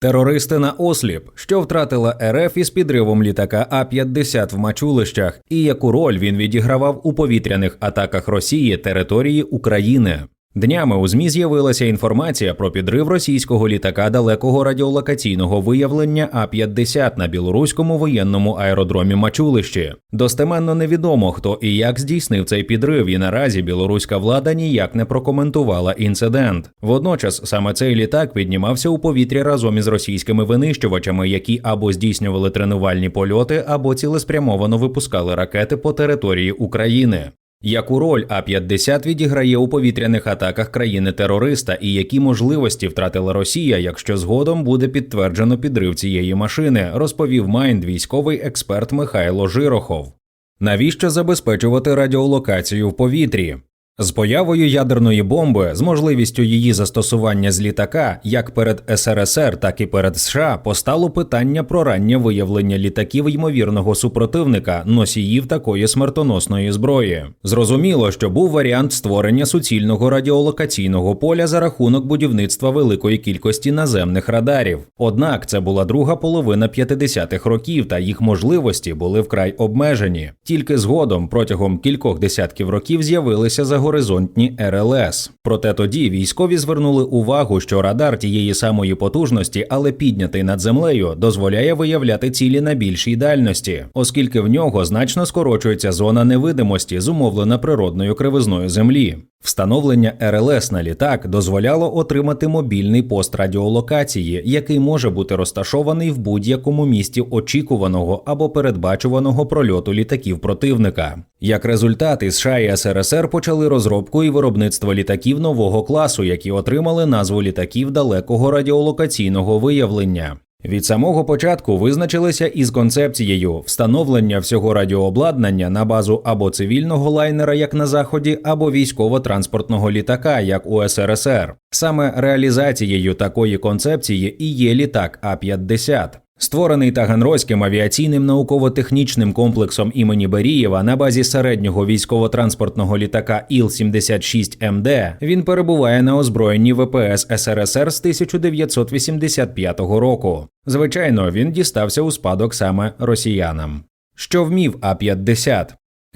Терористи на осліп, що втратила РФ із підривом літака А-50 в Мачулищах, і яку роль він відігравав у повітряних атаках Росії території України. Днями у ЗМІ з'явилася інформація про підрив російського літака далекого радіолокаційного виявлення А-50 на білоруському воєнному аеродромі Мачулищі. Достеменно невідомо, хто і як здійснив цей підрив, і наразі білоруська влада ніяк не прокоментувала інцидент. Водночас саме цей літак піднімався у повітря разом із російськими винищувачами, які або здійснювали тренувальні польоти, або цілеспрямовано випускали ракети по території України. Яку роль А-50 відіграє у повітряних атаках країни-терориста і які можливості втратила Росія, якщо згодом буде підтверджено підрив цієї машини, розповів Майнд військовий експерт Михайло Жирохов. Навіщо забезпечувати радіолокацію в повітрі? З появою ядерної бомби, з можливістю її застосування з літака, як перед СРСР, так і перед США, постало питання про раннє виявлення літаків ймовірного супротивника, носіїв такої смертоносної зброї. Зрозуміло, що був варіант створення суцільного радіолокаційного поля за рахунок будівництва великої кількості наземних радарів. Однак це була друга половина 50-х років, та їх можливості були вкрай обмежені. Тільки згодом протягом кількох десятків років з'явилися загоризонтні РЛС. Проте тоді військові звернули увагу, що радар тієї самої потужності, але піднятий над землею, дозволяє виявляти цілі на більшій дальності, оскільки в нього значно скорочується зона невидимості, зумовлена природною кривизною землі. Встановлення РЛС на літак дозволяло отримати мобільний пост радіолокації, який може бути розташований в будь-якому місті очікуваного або передбачуваного прольоту літаків противника. Як результат, і США і СРСР почали розробку і виробництво літаків нового класу, які отримали назву літаків далекого радіолокаційного виявлення. Від самого початку визначилися із концепцією встановлення всього радіообладнання на базу або цивільного лайнера, як на заході, або військово-транспортного літака, як у СРСР. Саме реалізацією такої концепції і є літак А-50. Створений Таганрозьким авіаційним науково-технічним комплексом імені Берієва на базі середнього військово-транспортного літака Іл-76МД, він перебуває на озброєнні ВПС СРСР з 1985 року. Звичайно, він дістався у спадок саме росіянам. Що вмів А-50?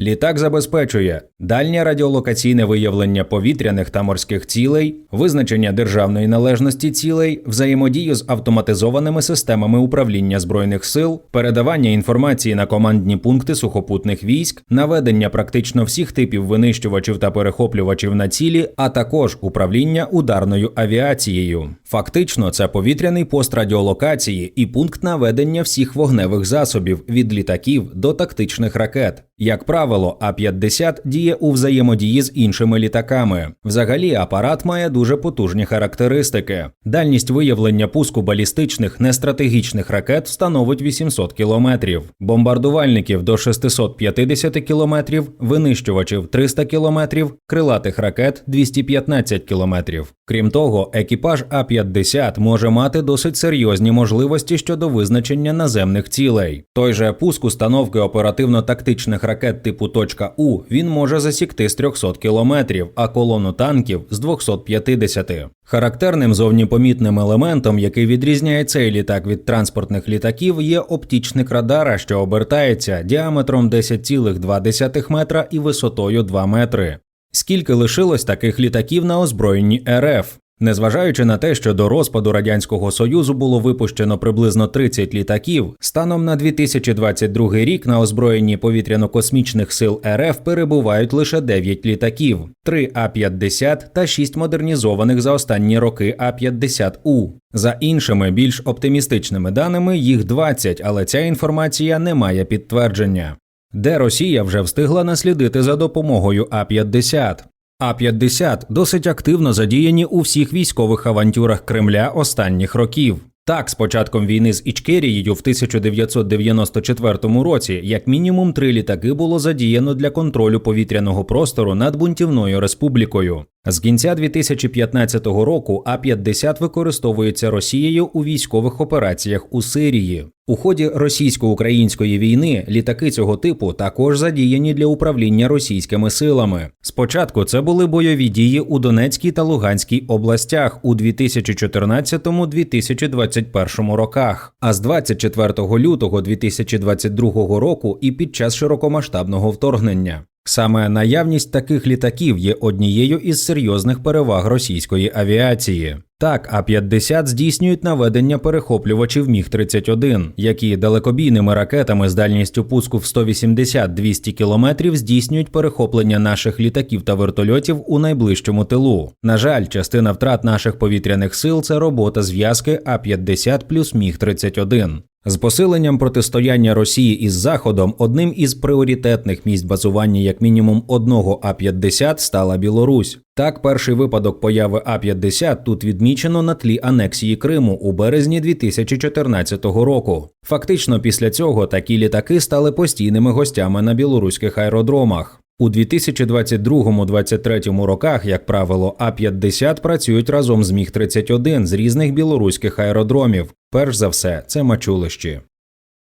Літак забезпечує дальнє радіолокаційне виявлення повітряних та морських цілей, визначення державної належності цілей, взаємодію з автоматизованими системами управління збройних сил, передавання інформації на командні пункти сухопутних військ, наведення практично всіх типів винищувачів та перехоплювачів на цілі, а також управління ударною авіацією. Фактично, це повітряний пост радіолокації і пункт наведення всіх вогневих засобів від літаків до тактичних ракет. Як правило, А-50 діє у взаємодії з іншими літаками. Взагалі, апарат має дуже потужні характеристики. Дальність виявлення пуску балістичних нестратегічних ракет становить 800 кілометрів, бомбардувальників до 650 кілометрів, винищувачів 300 кілометрів, крилатих ракет 215 кілометрів. Крім того, екіпаж А-50 може мати досить серйозні можливості щодо визначення наземних цілей. Той же пуск установки оперативно-тактичних ракет типу «Точка У він може засікти з 300 кілометрів, а колону танків з 250. Характерним зовні помітним елементом, який відрізняє цей літак від транспортних літаків, є оптічник радара, що обертається діаметром 10,2 метра і висотою 2 метри. Скільки лишилось таких літаків на озброєнні РФ? Незважаючи на те, що до розпаду радянського союзу було випущено приблизно 30 літаків, станом на 2022 рік на озброєнні повітряно-космічних сил РФ перебувають лише 9 літаків: 3 А-50 та 6 модернізованих за останні роки А-50У. За іншими більш оптимістичними даними, їх 20, але ця інформація не має підтвердження. Де Росія вже встигла наслідити за допомогою А-50. А-50 досить активно задіяні у всіх військових авантюрах Кремля останніх років. Так, з початком війни з Ічкерією в 1994 році, як мінімум три літаки було задіяно для контролю повітряного простору над бунтівною республікою. З кінця 2015 року А-50 використовується Росією у військових операціях у Сирії. У ході російсько-української війни літаки цього типу також задіяні для управління російськими силами. Спочатку це були бойові дії у Донецькій та Луганській областях у 2014-2021 роках, а з 24 лютого 2022 року і під час широкомасштабного вторгнення. Саме наявність таких літаків є однією із серйозних переваг російської авіації. Так, А-50 здійснюють наведення перехоплювачів Міг-31, які далекобійними ракетами з дальністю пуску в 180-200 км здійснюють перехоплення наших літаків та вертольотів у найближчому тилу. На жаль, частина втрат наших повітряних сил це робота зв'язки А-50 плюс Міг-31. З посиленням протистояння Росії із Заходом одним із пріоритетних місць базування як мінімум одного А-50 стала Білорусь. Так, перший випадок появи А-50 тут відмічено на тлі анексії Криму у березні 2014 року. Фактично, після цього такі літаки стали постійними гостями на білоруських аеродромах. У 2022-2023 роках, як правило, А-50 працюють разом з Міг-31 з різних білоруських аеродромів. Перш за все, це мачулищі.